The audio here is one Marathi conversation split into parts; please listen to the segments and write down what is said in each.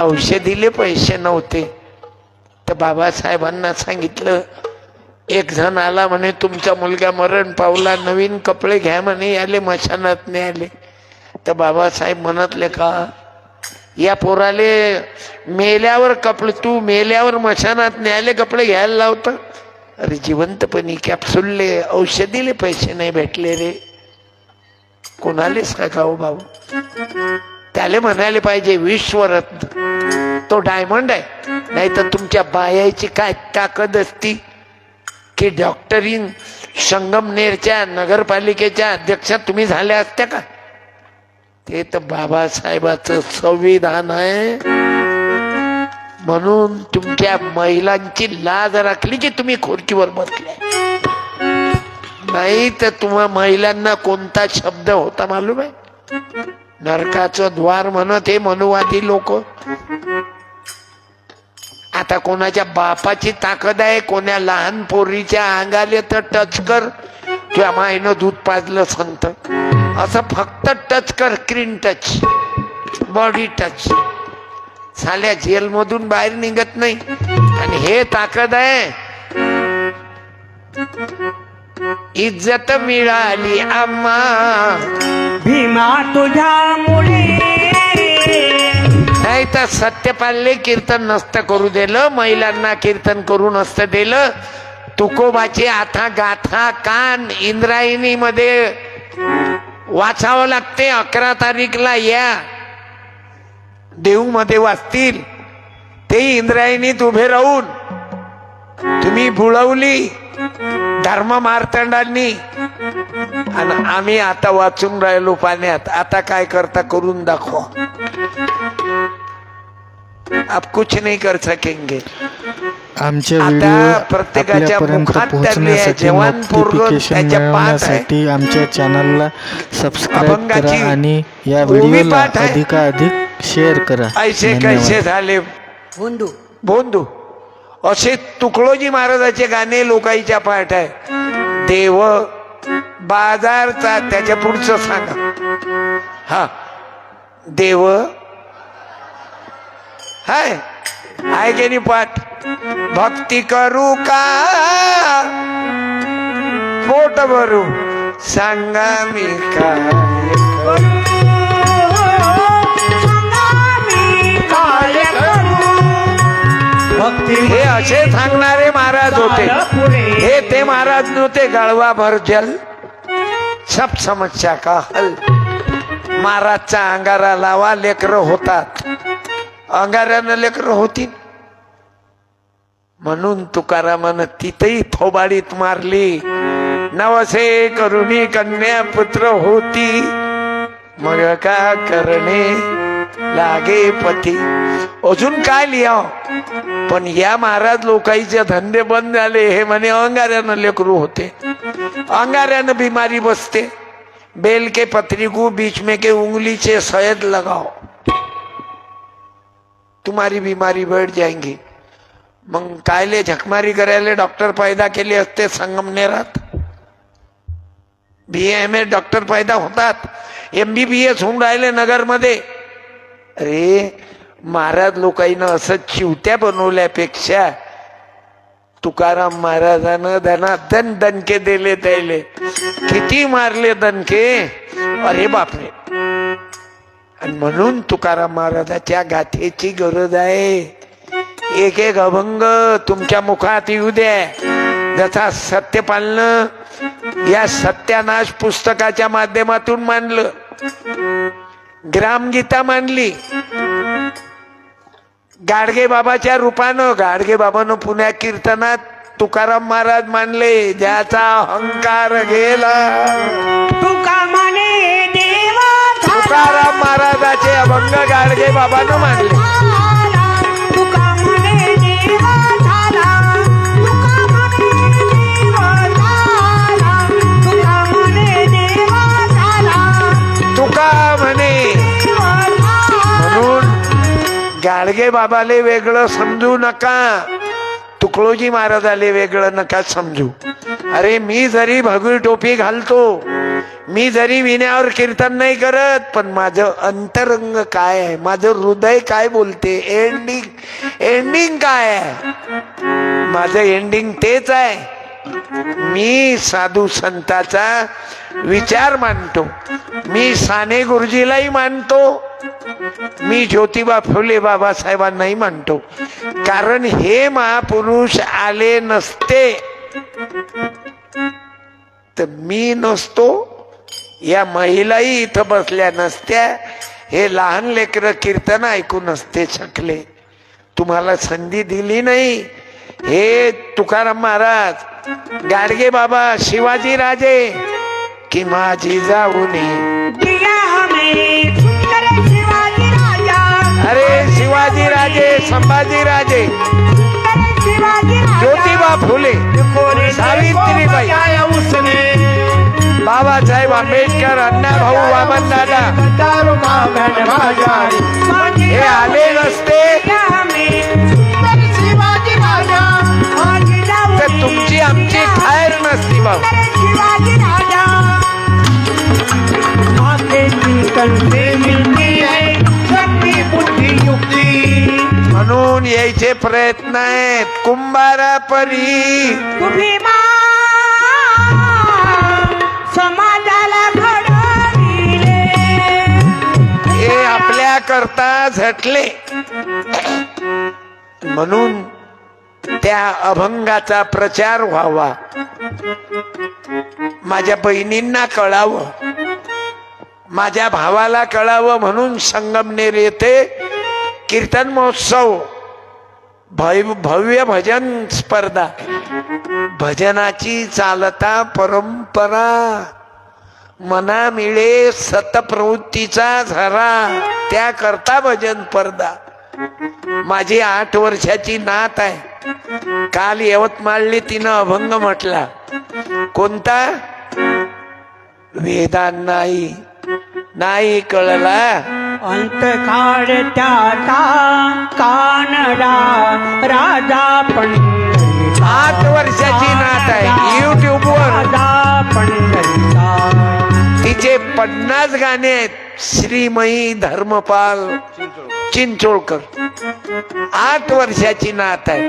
औषधीले पैसे नव्हते. तर बाबासाहेबांना सांगितलं एक जण आला म्हणे तुमचा मुलगा मरण पावला नवीन कपडे घ्या म्हणे याले मशानात नाही आले. तर बाबासाहेब म्हणतले का या पोराले मेल्यावर कपडे तू मेल्यावर मशानात न्यायले कपडे घ्यायला लावतं. अरे जिवंतपणी कॅप्सुलले औषधीले पैसे नाही भेटले रे. कोणालेच का गाऊ भाऊ? झाले म्हणायला पाहिजे विश्वरत्न. तो डायमंड आहे. नाही तर तुमच्या बायाची काय ताकद असती? की डॉक्टरीन संगमनेरच्या नगरपालिकेच्या अध्यक्षा तुम्ही झाल्या असत्या का? ते तर बाबासाहेबाचं संविधान आहे. म्हणून तुमच्या महिलांची लाज राखली की तुम्ही खुर्चीवर बसले. नाही तर तुम्हा महिलांना कोणता शब्द होता मालूम आहे? नरकाचं द्वार म्हणत हे मनुवादी लोक. आता कोणाच्या बापाची ताकद आहे कोण्या लहान पोरीच्या अंगाले तर टच कर. किंवा मायनं दूध पाजलं संत. असं फक्त टच कर स्क्रीन टच. Body touch. साल्या जेलमधून बाहेर निघत नाही. आणि हे ताकद आहे इज्जत मिळाली आम्हा भीमा तुझ्यामुळे नाही तर सत्यपालले कीर्तन नसतं करू दिलं. महिलांना कीर्तन करू नसतं दिलं. तुकोबाची आता गाथा कान इंद्रायणी मध्ये वाचावं लागते. अकरा तारीखला या देऊ मध्ये वाचतील. ते इंद्रायणीत उभे राहून तुम्ही बुळवली धर्म मार्तंडांनी. आणि आम्ही आता वाचून राहिलो पाण्यात. आता काय करता करून दाखवा. आप कुछ नहीं कर सकेंगे. आमचे आता प्रत्येकाच्या मुखात जवान त्याच्या पाठ आहे. मिळवण्यासाठी आमच्या चॅनलला सबस्क्राईब अभंगाची करा आणि या ओवी व्हिडिओला पाठ आहे. अधिकाधिक शेअर करा. ऐसे धन्यवाद. कैसे झाले? बंधू बोंधू असे तुकडोजी महाराजाचे गाणे लोकाईच्या पाठ आहे. देव बाजारचा त्याच्या पुढचं सांगा. हा. देव. हाय. आहे की नाही पाठ? भक्ती करू का? पोट भरू सांगा मी का हे असे सांगणारे महाराज होते. हे ते महाराज नव्हते गळवा भर जल. सब समस्या का हल? महाराजचा अंगारा लावा लेकर होतात. अंगाऱ्यानं लेकर होती म्हणून तुकारामानं तिथेही थोबाडीत मारली. नवसे करुणी कन्या पुत्र होती. मग का करणे? लागे पती अजून काय लिहा पण या महाराज लोकांचे धंदे बंद झाले, हे म्हणे अंगाऱ्यानं लेकरू होते. अंगाऱ्यानं बिमारी बसते. बेल के पत्री को बीच में के उंगली से शहद लगाओ. तुम्हारी बीमारी बढ़ जाएँगी। मग कायले झकमारी करायला डॉक्टर पैदा केले असते संगमनेरात? बी एम ए डॉक्टर पैदा होतात. एम बी बी एस होऊन राहिले नगरमध्ये. अरे महाराज लोकांना असं चिवट्या बनवल्यापेक्षा तुकाराम महाराजानं धना दन दणके दिले त्याले. किती मारले दणके? अरे बापरे. आणि म्हणून तुकाराम महाराजाच्या गाथेची गरज आहे. एक एक अभंग तुमच्या मुखात येऊ द्या. जसा सत्यपालनं या सत्यानाश पुस्तकाच्या माध्यमातून मांडलं. ग्रामगीता मांडली. गाडगे बाबाच्या रूपानं गाडगे बाबानं पुण्या कीर्तनात तुकाराम महाराज मानले ज्याचा अहंकार गेला. तुका म्हणे देवा तुकाराम महाराजाचे अभंग गाडगे बाबानं मानले. गाडगे बाबाले वेगळं समजू नका. तुकडोजी महाराजाले वेगळं नका समजू. अरे मी जरी भगवी टोपी घालतो मी जरी विण्यावर कीर्तन नाही करत पण माझं अंतरंग काय आहे? माझं हृदय काय बोलते? एंडिंग एंडिंग काय आहे? माझं एंडिंग तेच आहे. मी साधू संताचा विचार मानतो. मी साने गुरुजीलाही मानतो. मी ज्योतिबा फुले बाबासाहेबांनाही मानतो. कारण हे महापुरुष आले नसते. तर मी नसतो. या महिलाही इथं बसल्या नसत्या. हे लहान लेकरं कीर्तन ऐकू नसते शकले तुम्हाला संधी दिली नाही. हे तुकाराम महाराज गाडगे बाबा शिवाजी राजे की माझी जाऊनी. दिया हमें. सुंदर शिवाजी राजा. अरे शिवाजी राजे संभाजी राजे. सुंदर शिवाजी राजा. ज्योतिबा फुले सावित्रीबाई. बाबासाहेब आंबेडकर अण्णाभाऊ वामन दादा हे आले नसते तर तुमची आमची ठायर नसती बाबा म्हणून यायचे प्रयत्न आहेत. कुंभारा परी तुम्ही समाजाला हे आपल्या करता झटले. म्हणून त्या अभंगाचा प्रचार व्हावा. माझ्या बहिणींना कळावं. माझ्या भावाला कळावं म्हणून संगमनेर येथे कीर्तन महोत्सव भय- भव्य भजन स्पर्धा. भजनाची चालता परंपरा. मना मिळे सतप्रवृत्तीचा झरा. त्या करता भजन स्पर्धा. माझी आठ वर्षाची नात आहे. काल यवतमाळने तिनं अभंग म्हटला. कोणता? वेदान नाही कळला. अंत काळ त्याचा कानडा राजा पंढरीचा आठ वर्षाची नात आहे. युट्यूबवर राजा पंढरीचा तिचे पन्नास गाणे आहेत. श्रीमयी धर्मपाल चिंचोळकर. आठ वर्षाची नात आहे.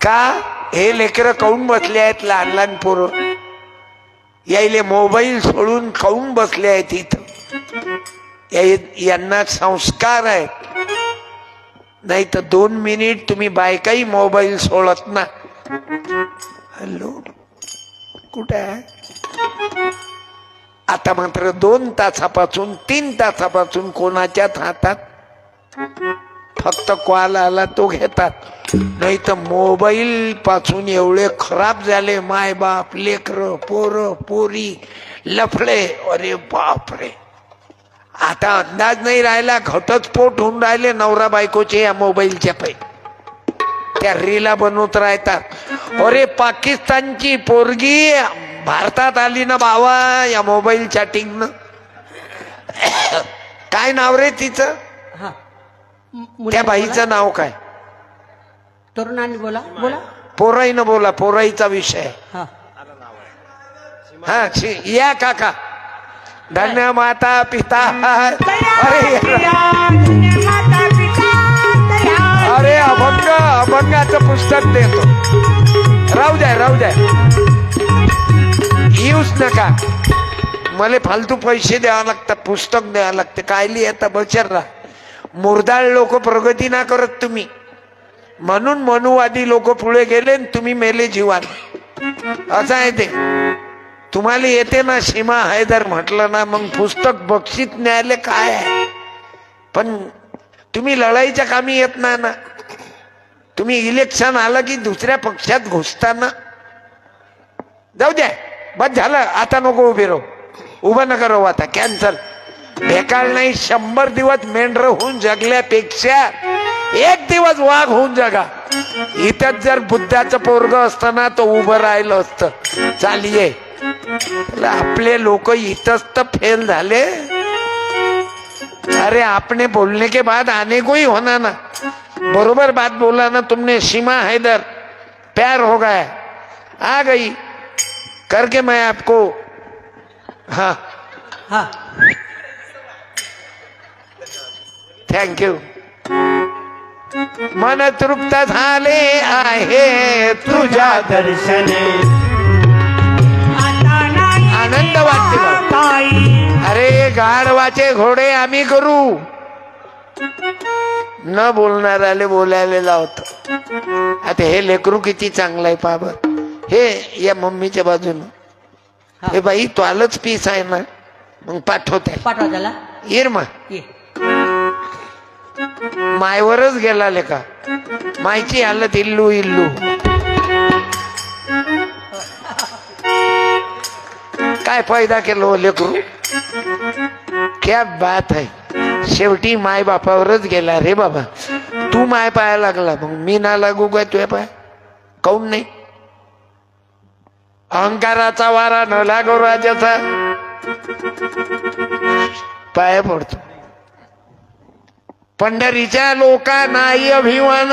का? हे लेकरं काऊन बसले आहेत? लहान लहान पोरं. यायले मोबाईल सोडून खाऊन बसले आहेत इथं. या- यांना संस्कार आहेत. नाही तर दोन मिनिट तुम्ही बायकाही मोबाईल सोडत ना. हॅलो कुठे आहे? आता मात्र दोन तासापासून तीन तासापासून कोणाच्याच हातात फक्त कॉल आला तो घेतात. नाही तर मोबाईल पासून एवढे खराब झाले माय बाप लेकर पोर पोरी लफडे. अरे बापरे. आता अंदाज नाही राहिला घटस्फोट होऊन राहिले नवरा बायकोचे या मोबाईलच्या पै. त्या रीला बनवत राहतात. अरे पाकिस्तानची पोरगी भारतात आली ना बावा या मोबाईल चॅटिंगनं काय नाव रे तिचं? त्या बाईचं नाव काय? तरुणांनी बोला. बोला. पोराईनं बोला पोराईचा विषय. हा. हा शी- या काका. धन्य माता पिता. अरे माता पिता तया अरे अभंग अभंगाचं पुस्तक देतो. राहू द्या राहू द्या. येऊच नका. मला फालतू पैसे द्यावं लागतात पुस्तक द्यावं लागतं. कायली आता बचर राहा. मुरदाळ लोक प्रगती ना करत तुम्ही. म्हणून मनुवादी लोक पुढे गेले आणि तुम्ही मेले जीवान. असं आहे ते. तुम्हाला येते ना सीमा हैदर म्हटलं ना मग पुस्तक बक्षित न्यायालय काय आहे? पण तुम्ही लढाईच्या कामी येत नाही ना. तुम्ही इलेक्शन आलं की दुसऱ्या पक्षात घुसताना. जाऊ द्या. बस झालं. आता नको उभे राहू. उभं नका राहू आता. कॅन्सल बेकार नाही शंभर दिवस मेंढर होऊन जगल्यापेक्षा एक दिवस वाघ होऊन जगा. इथंच जर बुद्धाचं पोरग असताना तो उभं राहिलं असतं. चालिये आपले लोक इथंच तर फेल झाले. अरे आपने बोलने के बाद आने को ही होना ना. बरोबर बात बोला ना तुमने सीमा हैदर प्यार हो गया. आ गई. करके मैं आपको हा। हा। थँक्यू मन तृप्त झाले आहे तुझ्या दर्शने. आनंद वाटते अरे गाढवाचे घोडे आम्ही करू. न बोलणाऱ्याले बोलायला लावत. आता हे लेकरू किती चांगलं आहे पाबर हे या मम्मीच्या बाजूनं. हे. बाई तो आलंच पीस आहे ना. मग पाठवते पाठवा त्याला. इरमा मायवरच गेला लेका मायची हालत इल्लू इल्लू. काय फायदा केलो हो लेकरू? क्या बात आहे शेवटी माय बापावरच गेला रे बाबा. तू माय पाया लागला. मग मी ना लागू काय तुझ्या पाय? काऊन नाही? अहंकाराचा वारा न लागो राजाचा. पाया पडतो. पंढरीच्या लोका नाही अभिमान.